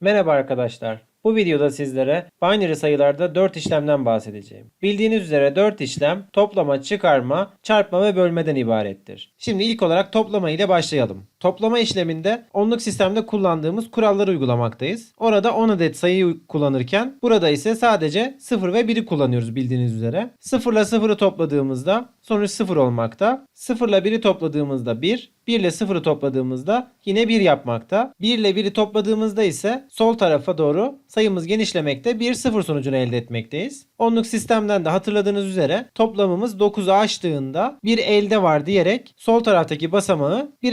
Merhaba arkadaşlar. Bu videoda sizlere binary sayılarda 4 işlemden bahsedeceğim. Bildiğiniz üzere 4 işlem toplama, çıkarma, çarpma ve bölmeden ibarettir. Şimdi ilk olarak toplama ile başlayalım. Toplama işleminde onluk sistemde kullandığımız kuralları uygulamaktayız. Orada 10 adet sayıyı kullanırken burada ise sadece 0 ve 1'i kullanıyoruz bildiğiniz üzere. 0 ile 0'ı topladığımızda sonuç 0 olmakta. 0 ile 1'i topladığımızda 1, 1 ile 0'ı topladığımızda yine 1 yapmakta. 1 ile 1'i topladığımızda ise sol tarafa doğru sayımız genişlemekte 1 0 sonucunu elde etmekteyiz. Onluk sistemden de hatırladığınız üzere toplamımız 9'u aştığında bir elde var diyerek sol taraftaki basamağı 1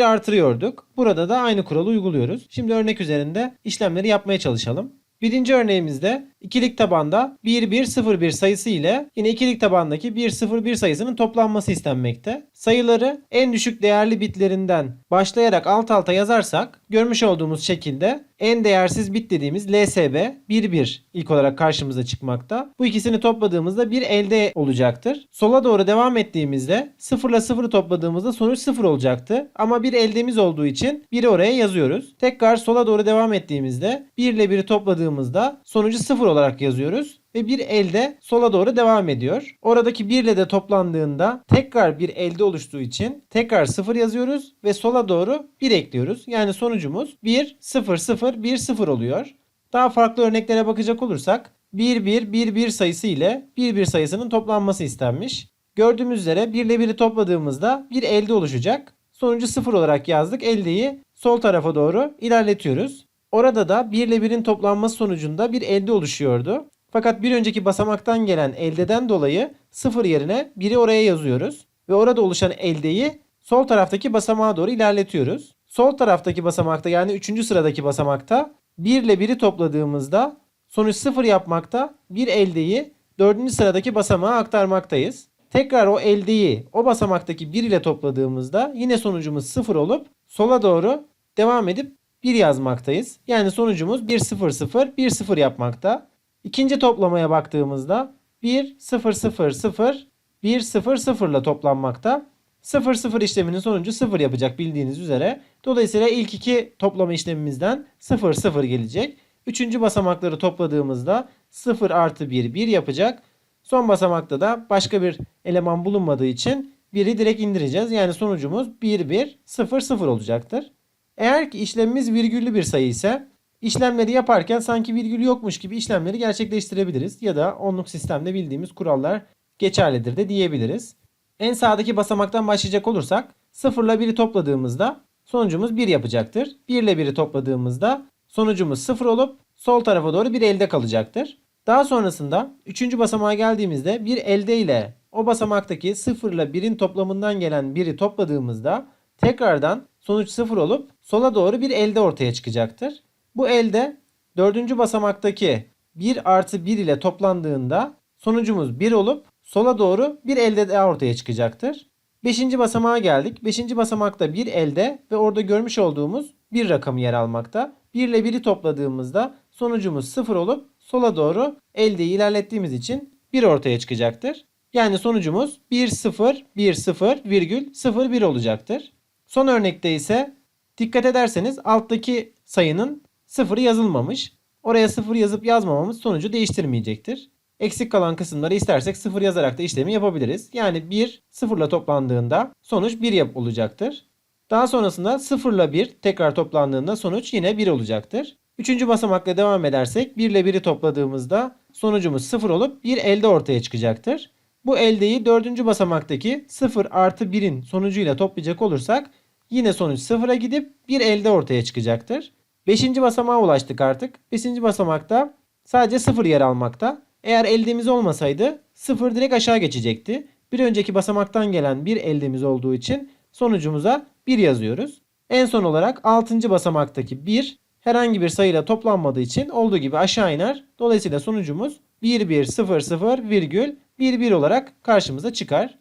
artırıyorduk. Burada da aynı kuralı uyguluyoruz. Şimdi örnek üzerinde işlemleri yapmaya çalışalım. Birinci örneğimizde ikilik tabanda 1101 sayısı ile yine ikilik tabandaki 101 sayısının toplanması istenmekte. Sayıları en düşük değerli bitlerinden başlayarak alt alta yazarsak görmüş olduğumuz şekilde en değersiz bit dediğimiz LSB 11 ilk olarak karşımıza çıkmakta. Bu ikisini topladığımızda bir elde olacaktır. Sola doğru devam ettiğimizde 0 ile 0'ı topladığımızda sonuç 0 olacaktı. Ama bir eldemiz olduğu için 1'i oraya yazıyoruz. Tekrar sola doğru devam ettiğimizde 1 ile 1'i topladığımızda sonucu 0 olarak yazıyoruz ve bir elde sola doğru devam ediyor. Oradaki 1 ile de toplandığında tekrar bir elde oluştuğu için tekrar 0 yazıyoruz ve sola doğru 1 ekliyoruz. Yani sonucumuz 1 0 0 1 0 oluyor. Daha farklı örneklere bakacak olursak 1 1 1 1 sayısı ile 1 1 sayısının toplanması istenmiş. Gördüğümüz üzere 1 ile 1'i topladığımızda bir elde oluşacak. Sonucu 0 olarak yazdık. Eldeyi sol tarafa doğru ilerletiyoruz. Orada da 1 ile 1'in toplanması sonucunda bir elde oluşuyordu. Fakat bir önceki basamaktan gelen eldeden dolayı 0 yerine 1'i oraya yazıyoruz. Ve orada oluşan eldeyi sol taraftaki basamağa doğru ilerletiyoruz. Sol taraftaki basamakta yani 3. sıradaki basamakta 1 ile 1'i topladığımızda sonuç 0 yapmakta bir eldeyi 4. sıradaki basamağa aktarmaktayız. Tekrar o eldeyi o basamaktaki 1 ile topladığımızda yine sonucumuz 0 olup sola doğru devam edip 1 yazmaktayız. Yani sonucumuz 1 0 0 1 0 yapmakta. İkinci toplamaya baktığımızda 1 0 0 0 1 0 0 ile toplanmakta. 0 0 işleminin sonucu 0 yapacak bildiğiniz üzere. Dolayısıyla ilk iki toplama işlemimizden 0 0 gelecek. Üçüncü basamakları topladığımızda 0 artı 1 1 yapacak. Son basamakta da başka bir eleman bulunmadığı için 1'i direkt indireceğiz. Yani sonucumuz 1 1 0 0 olacaktır. Eğer ki işlemimiz virgüllü bir sayı ise işlemleri yaparken sanki virgül yokmuş gibi işlemleri gerçekleştirebiliriz. Ya da onluk sistemde bildiğimiz kurallar geçerlidir de diyebiliriz. En sağdaki basamaktan başlayacak olursak 0 ile 1'i topladığımızda sonucumuz 1 yapacaktır. 1 ile 1'i topladığımızda sonucumuz 0 olup sol tarafa doğru bir elde kalacaktır. Daha sonrasında 3. basamağa geldiğimizde bir elde ile o basamaktaki 0 ile 1'in toplamından gelen 1'i topladığımızda tekrardan sonuç 0 olup sola doğru bir elde ortaya çıkacaktır. Bu elde 4. basamaktaki 1 artı 1 ile toplandığında sonucumuz 1 olup sola doğru bir elde daha ortaya çıkacaktır. 5. basamağa geldik. 5. basamakta bir elde ve orada görmüş olduğumuz bir rakamı yer almakta. 1 ile 1'i topladığımızda sonucumuz 0 olup sola doğru eldeyi ilerlettiğimiz için 1 ortaya çıkacaktır. Yani sonucumuz 1 0 1 0 virgül 0 1 olacaktır. Son örnekte ise dikkat ederseniz alttaki sayının sıfırı yazılmamış. Oraya sıfır yazıp yazmamamız sonucu değiştirmeyecektir. Eksik kalan kısımları istersek sıfır yazarak da işlemi yapabiliriz. Yani 1 sıfırla toplandığında sonuç 1 yap olacaktır. Daha sonrasında 0 ile 1 tekrar toplandığında sonuç yine 1 olacaktır. Üçüncü basamakla devam edersek 1 ile 1'i topladığımızda sonucumuz 0 olup bir elde ortaya çıkacaktır. Bu eldeyi dördüncü basamaktaki 0 artı 1'in sonucuyla toplayacak olursak yine sonuç 0'a gidip bir elde ortaya çıkacaktır. Beşinci basamağa ulaştık artık. Beşinci basamakta sadece 0 yer almakta. Eğer eldemiz olmasaydı 0 direkt aşağı geçecekti. Bir önceki basamaktan gelen bir eldemiz olduğu için sonucumuza 1 yazıyoruz. En son olarak 6. basamaktaki 1 herhangi bir sayıyla toplanmadığı için olduğu gibi aşağı iner. Dolayısıyla sonucumuz 1 1 0 0 virgül 1 1 olarak karşımıza çıkar.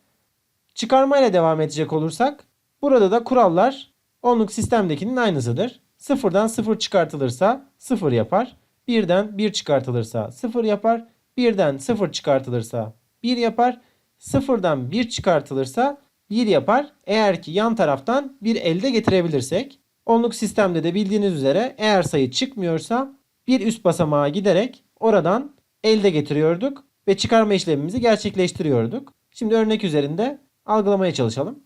Çıkarma ile devam edecek olursak burada da kurallar onluk sistemdekinin aynısıdır. Sıfırdan 0 çıkartılırsa 0 yapar. 1'den 1 çıkartılırsa 0 yapar. 1'den 0 çıkartılırsa 1 yapar. 0'dan 1 çıkartılırsa 1 yapar. Eğer ki yan taraftan bir elde getirebilirsek. Onluk sistemde de bildiğiniz üzere eğer sayı çıkmıyorsa bir üst basamağa giderek oradan elde getiriyorduk ve çıkarma işlemimizi gerçekleştiriyorduk. Şimdi örnek üzerinde algılamaya çalışalım.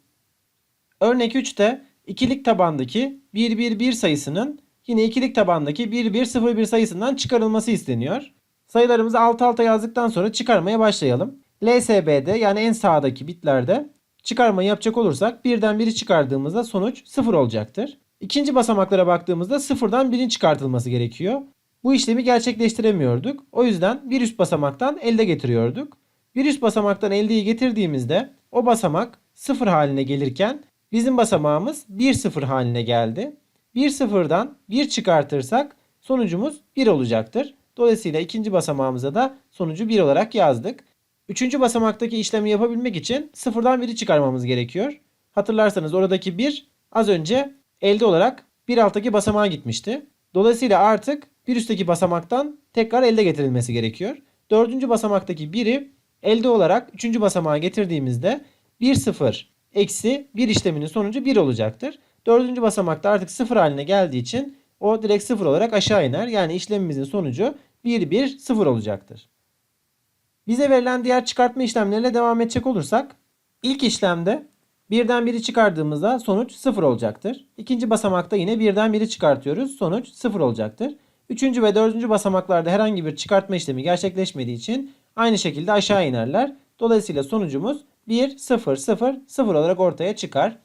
Örnek 3'te ikilik tabandaki 111 sayısının yine ikilik tabandaki 1101 sayısından çıkarılması isteniyor. Sayılarımızı alt alta yazdıktan sonra çıkarmaya başlayalım. LSB'de yani en sağdaki bitlerde çıkarmayı yapacak olursak birden biri çıkardığımızda sonuç 0 olacaktır. İkinci basamaklara baktığımızda sıfırdan birin çıkartılması gerekiyor. Bu işlemi gerçekleştiremiyorduk. O yüzden bir üst basamaktan elde getiriyorduk. Bir üst basamaktan eldeyi getirdiğimizde o basamak sıfır haline gelirken bizim basamağımız 1 sıfır haline geldi. 1 sıfırdan 1 çıkartırsak sonucumuz 1 olacaktır. Dolayısıyla ikinci basamağımıza da sonucu 1 olarak yazdık. Üçüncü basamaktaki işlemi yapabilmek için sıfırdan 1'i çıkarmamız gerekiyor. Hatırlarsanız oradaki 1 az önce elde olarak bir alttaki basamağa gitmişti. Dolayısıyla artık bir üstteki basamaktan tekrar elde getirilmesi gerekiyor. Dördüncü basamaktaki 1'i elde olarak üçüncü basamağa getirdiğimizde 1 0 eksi 1 işleminin sonucu 1 olacaktır. Dördüncü basamakta artık 0 haline geldiği için o direkt 0 olarak aşağı iner. Yani işlemimizin sonucu 1 1 0 olacaktır. Bize verilen diğer çıkartma işlemlerine devam edecek olursak ilk işlemde birden biri çıkardığımızda sonuç 0 olacaktır. İkinci basamakta yine birden biri çıkartıyoruz. Sonuç 0 olacaktır. Üçüncü ve dördüncü basamaklarda herhangi bir çıkartma işlemi gerçekleşmediği için aynı şekilde aşağı inerler. Dolayısıyla sonucumuz 1, 0, 0, 0 olarak ortaya çıkar.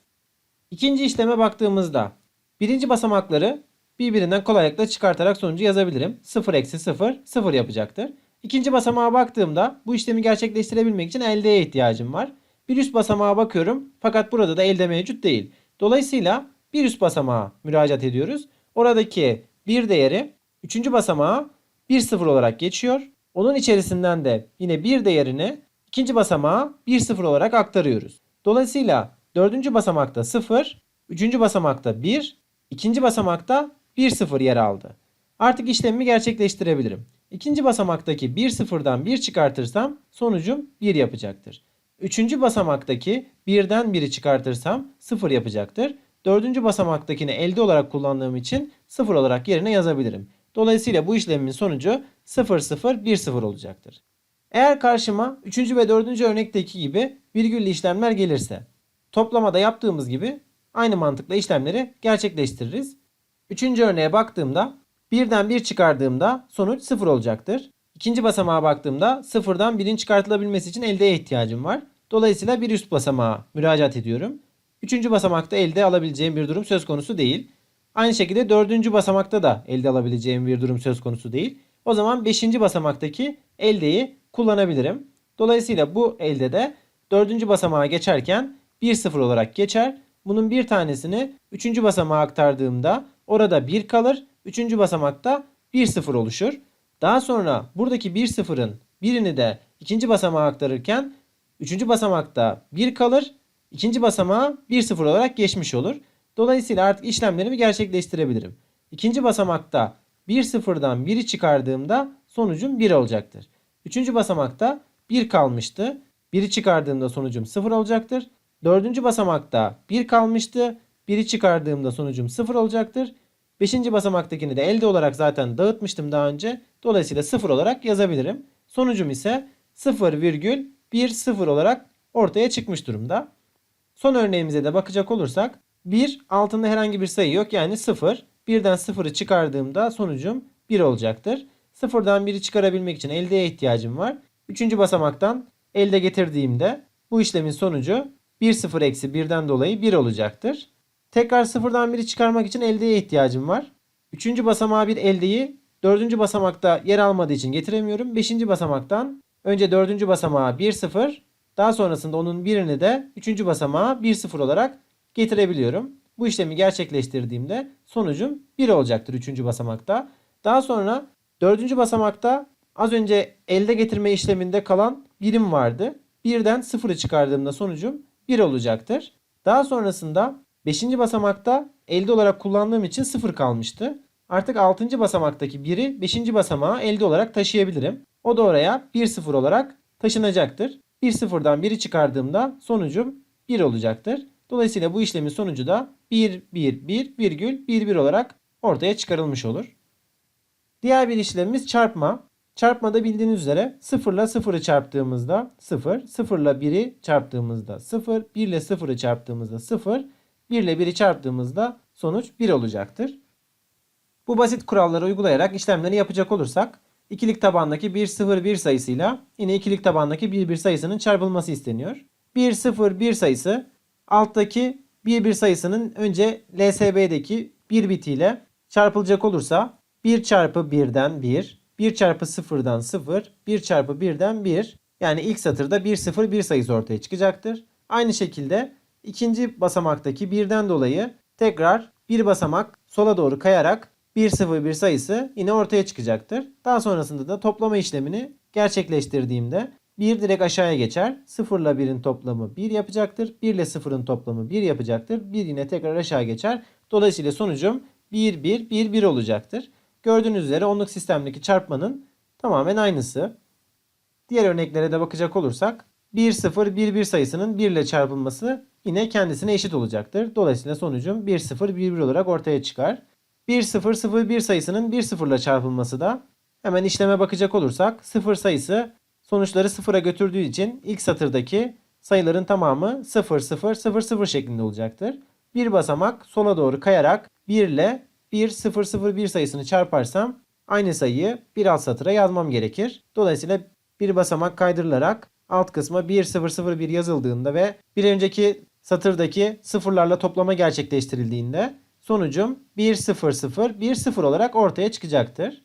İkinci işleme baktığımızda birinci basamakları birbirinden kolaylıkla çıkartarak sonucu yazabilirim. 0 eksi 0, 0 yapacaktır. İkinci basamağa baktığımda bu işlemi gerçekleştirebilmek için eldeye ihtiyacım var. Bir üst basamağa bakıyorum fakat burada da elde mevcut değil. Dolayısıyla bir üst basamağa müracaat ediyoruz. Oradaki bir değeri üçüncü basamağa 1 0 olarak geçiyor. Onun içerisinden de yine bir değerini ikinci basamağa 1 0 olarak aktarıyoruz. Dolayısıyla dördüncü basamakta 0, üçüncü basamakta 1, ikinci basamakta 1 0 yer aldı. Artık işlemimi gerçekleştirebilirim. İkinci basamaktaki 1 sıfırdan 1 çıkartırsam sonucum 1 yapacaktır. Üçüncü basamaktaki 1'den 1'i çıkartırsam 0 yapacaktır. Dördüncü basamaktakini elde olarak kullandığım için 0 olarak yerine yazabilirim. Dolayısıyla bu işlemin sonucu 0 0 1 0 olacaktır. Eğer karşıma 3. ve 4. örnekteki gibi virgüllü işlemler gelirse toplamada yaptığımız gibi aynı mantıkla işlemleri gerçekleştiririz. Üçüncü örneğe baktığımda Birden 1 çıkardığımda sonuç 0 olacaktır. İkinci basamağa baktığımda sıfırdan 1'in çıkartılabilmesi için eldeye ihtiyacım var. Dolayısıyla bir üst basamağa müracaat ediyorum. Üçüncü basamakta elde alabileceğim bir durum söz konusu değil. Aynı şekilde dördüncü basamakta da elde alabileceğim bir durum söz konusu değil. O zaman beşinci basamaktaki eldeyi kullanabilirim. Dolayısıyla bu elde de dördüncü basamağa geçerken 1 0 olarak geçer. Bunun bir tanesini üçüncü basamağa aktardığımda orada 1 kalır Üçüncü basamakta 1 0 oluşur. Daha sonra buradaki 1 sıfırın birini de ikinci basamağa aktarırken üçüncü basamakta 1 kalır. ikinci basamağa 1 0 olarak geçmiş olur. Dolayısıyla artık işlemlerimi gerçekleştirebilirim. İkinci basamakta 1 sıfırdan 1'i çıkardığımda sonucum 1 olacaktır. Üçüncü basamakta 1 kalmıştı. 1'i çıkardığımda sonucum 0 olacaktır. Dördüncü basamakta 1 kalmıştı. 1'i çıkardığımda sonucum 0 olacaktır. Beşinci basamaktakini de elde olarak zaten dağıtmıştım daha önce. Dolayısıyla 0 olarak yazabilirim. Sonucum ise 0,10 olarak ortaya çıkmış durumda. Son örneğimize de bakacak olursak 1 altında herhangi bir sayı yok yani 0. Birden 0'ı çıkardığımda sonucum 1 olacaktır. 0'dan 1'i çıkarabilmek için eldeye ihtiyacım var. Üçüncü basamaktan elde getirdiğimde bu işlemin sonucu 1 0 eksi 1'den dolayı 1 olacaktır. Tekrar sıfırdan biri çıkarmak için eldeye ihtiyacım var. Üçüncü basamağa bir eldeyi dördüncü basamakta yer almadığı için getiremiyorum. Beşinci basamaktan önce dördüncü basamağa 1 0 daha sonrasında onun birini de üçüncü basamağa 1 0 olarak getirebiliyorum. Bu işlemi gerçekleştirdiğimde sonucum 1 olacaktır üçüncü basamakta. Daha sonra dördüncü basamakta az önce elde getirme işleminde kalan birim vardı. Birden sıfırı çıkardığımda sonucum 1 olacaktır. Daha sonrasında 5. basamakta elde olarak kullandığım için 0 kalmıştı. Artık 6. basamaktaki 1'i 5. basamağa elde olarak taşıyabilirim. O da oraya 1 0 olarak taşınacaktır. 1 0'dan 1'i çıkardığımda sonucum 1 olacaktır. Dolayısıyla bu işlemin sonucu da 1 1 1 virgül 1 1 olarak ortaya çıkarılmış olur. Diğer bir işlemimiz çarpma. Çarpmada bildiğiniz üzere 0 ile 0'ı çarptığımızda 0, 0 ile 1'i çarptığımızda 0, 1 ile 0'ı çarptığımızda 0, 1 ile 1'i çarptığımızda sonuç 1 olacaktır. Bu basit kuralları uygulayarak işlemleri yapacak olursak ikilik tabandaki 1 0 1 sayısıyla yine ikilik tabandaki 1 1 sayısının çarpılması isteniyor. 1 0 1 sayısı alttaki 1 1 sayısının önce LSB'deki 1 bitiyle çarpılacak olursa 1 çarpı 1'den 1, 1 çarpı 0'dan 0, 1 çarpı 1'den 1. Yani ilk satırda 1 0 1 sayısı ortaya çıkacaktır. Aynı şekilde ikinci basamaktaki 1'den dolayı tekrar bir basamak sola doğru kayarak 1 0 1 sayısı yine ortaya çıkacaktır. Daha sonrasında da toplama işlemini gerçekleştirdiğimde 1 direkt aşağıya geçer. 0 ile 1'in toplamı 1 yapacaktır. 1 ile 0'ın toplamı 1 yapacaktır. 1 yine tekrar aşağı geçer. Dolayısıyla sonucum 1 1 1 1 olacaktır. Gördüğünüz üzere onluk sistemdeki çarpmanın tamamen aynısı. Diğer örneklere de bakacak olursak 1 0 1 1 sayısının 1 ile çarpılması yine kendisine eşit olacaktır. Dolayısıyla sonucum 1 0 1 1 olarak ortaya çıkar. 1 0 0 1 sayısının 1 0 ile çarpılması da hemen işleme bakacak olursak 0 sayısı sonuçları 0'a götürdüğü için ilk satırdaki sayıların tamamı 0 0 0 0 şeklinde olacaktır. Bir basamak sola doğru kayarak 1 ile 1 0 0 1 sayısını çarparsam aynı sayıyı bir alt satıra yazmam gerekir. Dolayısıyla bir basamak kaydırılarak alt kısma 1 0 0 1 yazıldığında ve bir önceki satırdaki sıfırlarla toplama gerçekleştirildiğinde sonucum 1 0 0 1 0 olarak ortaya çıkacaktır.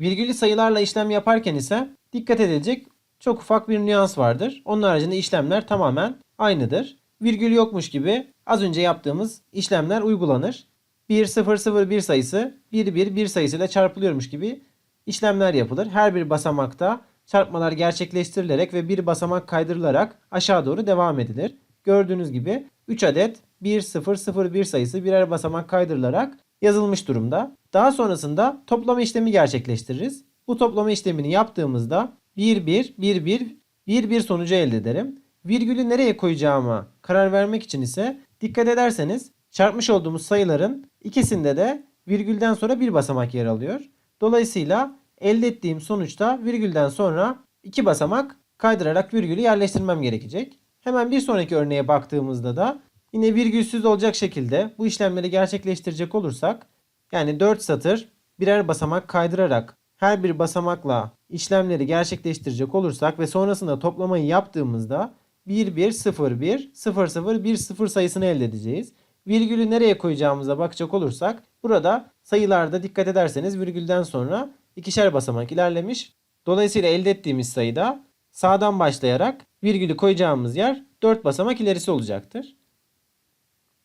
Virgüllü sayılarla işlem yaparken ise dikkat edilecek çok ufak bir nüans vardır. Onun haricinde işlemler tamamen aynıdır. Virgül yokmuş gibi az önce yaptığımız işlemler uygulanır. 1 0 0 1 sayısı 1 1 1 sayısıyla çarpılıyormuş gibi işlemler yapılır. Her bir basamakta çarpmalar gerçekleştirilerek ve bir basamak kaydırılarak aşağı doğru devam edilir. Gördüğünüz gibi 3 adet 1 0 0 1 sayısı birer basamak kaydırılarak yazılmış durumda. Daha sonrasında toplama işlemi gerçekleştiririz. Bu toplama işlemini yaptığımızda 1 1 1 1 1 1 sonucu elde ederim. Virgülü nereye koyacağıma karar vermek için ise dikkat ederseniz çarpmış olduğumuz sayıların ikisinde de virgülden sonra bir basamak yer alıyor. Dolayısıyla elde ettiğim sonuçta virgülden sonra iki basamak kaydırarak virgülü yerleştirmem gerekecek. Hemen bir sonraki örneğe baktığımızda da yine virgülsüz olacak şekilde bu işlemleri gerçekleştirecek olursak yani 4 satır birer basamak kaydırarak her bir basamakla işlemleri gerçekleştirecek olursak ve sonrasında toplamayı yaptığımızda 1 1 0 1 0 0 1 0 sayısını elde edeceğiz. Virgülü nereye koyacağımıza bakacak olursak burada sayılarda dikkat ederseniz virgülden sonra ikişer basamak ilerlemiş. Dolayısıyla elde ettiğimiz sayıda sağdan başlayarak virgülü koyacağımız yer 4 basamak ilerisi olacaktır.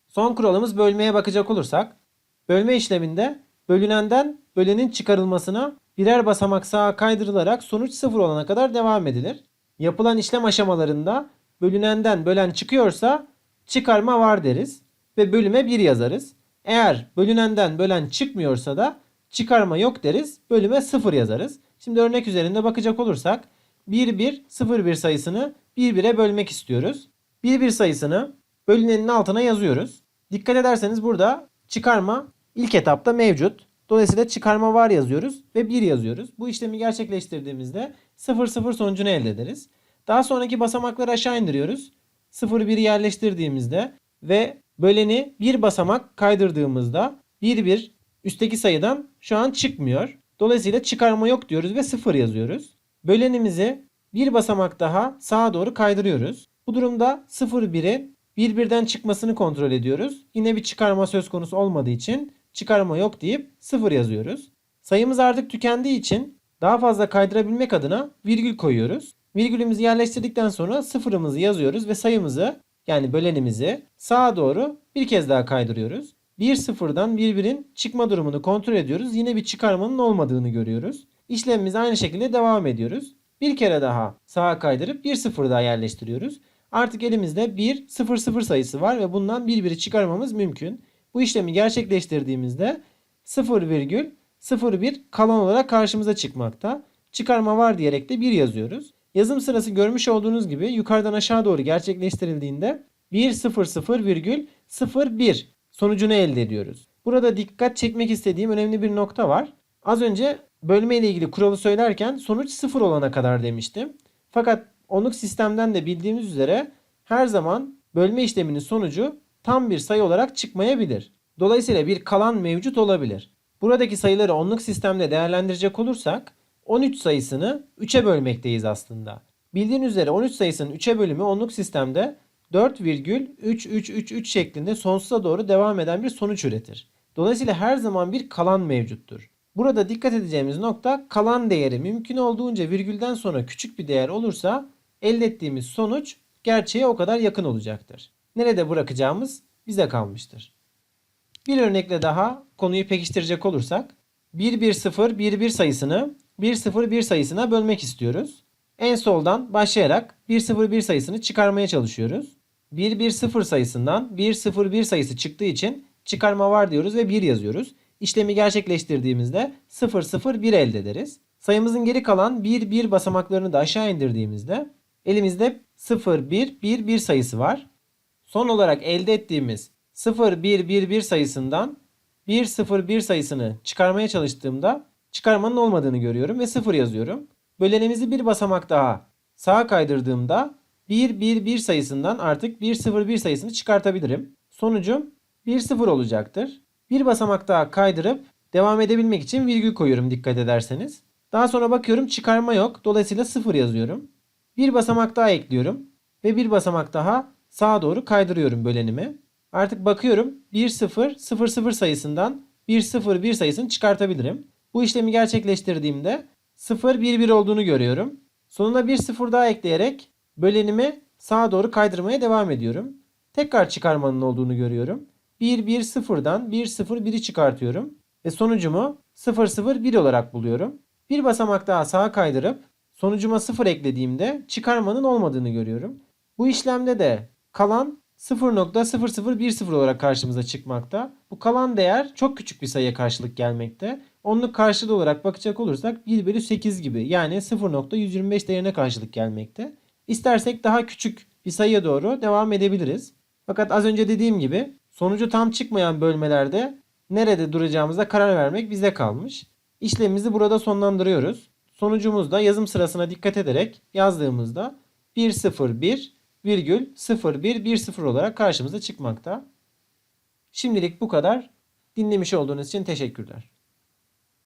Son kuralımız bölmeye bakacak olursak bölme işleminde bölünenden bölenin çıkarılmasına birer basamak sağa kaydırılarak sonuç sıfır olana kadar devam edilir. Yapılan işlem aşamalarında bölünenden bölen çıkıyorsa çıkarma var deriz ve bölüme 1 yazarız. Eğer bölünenden bölen çıkmıyorsa da çıkarma yok deriz. Bölüme 0 yazarız. Şimdi örnek üzerinde bakacak olursak 1 1 0 1 sayısını 1 1'e bölmek istiyoruz. 1 1 sayısını bölünenin altına yazıyoruz. Dikkat ederseniz burada çıkarma ilk etapta mevcut. Dolayısıyla çıkarma var yazıyoruz ve 1 yazıyoruz. Bu işlemi gerçekleştirdiğimizde 0 0 sonucunu elde ederiz. Daha sonraki basamakları aşağı indiriyoruz. 0 1'i yerleştirdiğimizde ve böleni bir basamak kaydırdığımızda 1 1 üstteki sayıdan şu an çıkmıyor. Dolayısıyla çıkarma yok diyoruz ve 0 yazıyoruz. Bölenimizi bir basamak daha sağa doğru kaydırıyoruz. Bu durumda 0 1'in 1 birden çıkmasını kontrol ediyoruz. Yine bir çıkarma söz konusu olmadığı için çıkarma yok deyip 0 yazıyoruz. Sayımız artık tükendiği için daha fazla kaydırabilmek adına virgül koyuyoruz. Virgülümüzü yerleştirdikten sonra sıfırımızı yazıyoruz ve sayımızı yani bölenimizi sağa doğru bir kez daha kaydırıyoruz. Bir sıfırdan bir birin çıkma durumunu kontrol ediyoruz. Yine bir çıkarmanın olmadığını görüyoruz. İşlemimiz aynı şekilde devam ediyoruz. Bir kere daha sağa kaydırıp bir sıfır daha yerleştiriyoruz. Artık elimizde 1 0 0 sayısı var ve bundan bir biri çıkarmamız mümkün. Bu işlemi gerçekleştirdiğimizde 0,01 kalan olarak karşımıza çıkmakta. Çıkarma var diyerek de 1 yazıyoruz. Yazım sırası görmüş olduğunuz gibi yukarıdan aşağı doğru gerçekleştirildiğinde 1,00,01 sonucunu elde ediyoruz. Burada dikkat çekmek istediğim önemli bir nokta var. Az önce bölme ile ilgili kuralı söylerken sonuç sıfır olana kadar demiştim. Fakat onluk sistemden de bildiğimiz üzere her zaman bölme işleminin sonucu tam bir sayı olarak çıkmayabilir. Dolayısıyla bir kalan mevcut olabilir. Buradaki sayıları onluk sistemde değerlendirecek olursak 13 sayısını 3'e bölmekteyiz aslında. Bildiğiniz üzere 13 sayısının 3'e bölümü onluk sistemde 4,3333 şeklinde sonsuza doğru devam eden bir sonuç üretir. Dolayısıyla her zaman bir kalan mevcuttur. Burada dikkat edeceğimiz nokta kalan değeri mümkün olduğunca virgülden sonra küçük bir değer olursa elde ettiğimiz sonuç gerçeğe o kadar yakın olacaktır. Nerede bırakacağımız bize kalmıştır. Bir örnekle daha konuyu pekiştirecek olursak 110 11 sayısını 101 sayısına bölmek istiyoruz. En soldan başlayarak 101 sayısını çıkarmaya çalışıyoruz. 110 sayısından 101 sayısı çıktığı için çıkarma var diyoruz ve 1 yazıyoruz. İşlemi gerçekleştirdiğimizde 001 elde ederiz. Sayımızın geri kalan 1 1 basamaklarını da aşağı indirdiğimizde elimizde 0 1 1 1 sayısı var. Son olarak elde ettiğimiz 0111 sayısından 101 sayısını çıkarmaya çalıştığımda çıkarmanın olmadığını görüyorum ve 0 yazıyorum. Bölenimizi bir basamak daha sağa kaydırdığımda 111 sayısından artık 101 sayısını çıkartabilirim. Sonucum 10 olacaktır. Bir basamak daha kaydırıp devam edebilmek için virgül koyuyorum dikkat ederseniz. Daha sonra bakıyorum çıkarma yok. Dolayısıyla 0 yazıyorum. Bir basamak daha ekliyorum ve bir basamak daha sağa doğru kaydırıyorum bölenimi. Artık bakıyorum 1 0 0 0 sayısından 1 0 1 sayısını çıkartabilirim. Bu işlemi gerçekleştirdiğimde 0 1 1 olduğunu görüyorum. Sonuna bir 0 daha ekleyerek bölenimi sağa doğru kaydırmaya devam ediyorum. Tekrar çıkarmanın olduğunu görüyorum. 1 1 0'dan 1 0 1'i çıkartıyorum ve sonucumu 0 0 1 olarak buluyorum. Bir basamak daha sağa kaydırıp sonucuma 0 eklediğimde çıkarmanın olmadığını görüyorum. Bu işlemde de kalan 0.0010 olarak karşımıza çıkmakta. Bu kalan değer çok küçük bir sayıya karşılık gelmekte. Onluk karşılığı olarak bakacak olursak 1 bölü 8 gibi yani 0.125 değerine karşılık gelmekte. İstersek daha küçük bir sayıya doğru devam edebiliriz. Fakat az önce dediğim gibi sonucu tam çıkmayan bölmelerde nerede duracağımıza karar vermek bize kalmış. İşlemimizi burada sonlandırıyoruz. Sonucumuzda yazım sırasına dikkat ederek yazdığımızda 101 virgül 0110 olarak karşımıza çıkmakta. Şimdilik bu kadar. Dinlemiş olduğunuz için teşekkürler.